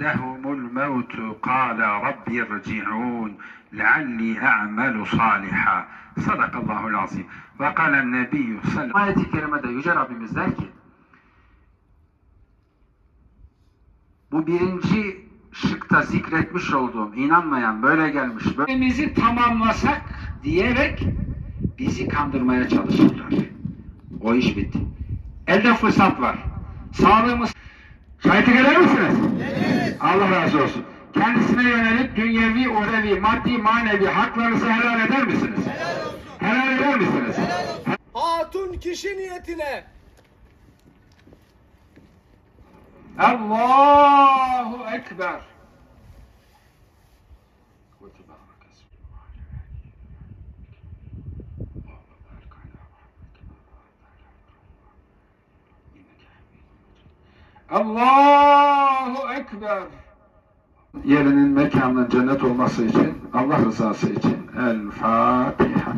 لهم الموت قال رب ارجعون لعلي أعمل صالحا صدق الله العظيم وقال النبي صلى الله Ayet-i Kerime'de Yüce Rabbimiz der ki bu birinci şıkta zikretmiş olduğum inanmayan böyle gelmiş böylemizi tamamlasak diyerek bizi kandırmaya çalışırlar. O iş bitti. Elde fırsat var. Sağlığımız Şahitlik eder misiniz? Allah razı olsun. Kendisine yönelik dünyevi, urevi, maddi, manevi haklarınızı helal eder misiniz? Helal eder misiniz? Hatun kişi niyetine Allahu Ekber. Allahu Ekber. Yerinin mekanının cennet olması için, Allah rızası için El Fatiha.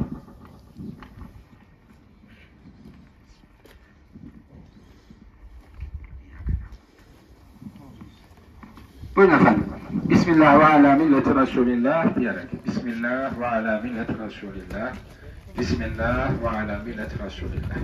Buyurun efendim. Bismillah ve ala milleti Resulillah diyerek. Bismillah ve ala milleti Resulillah. Bismillah ve ala milleti Resulillah.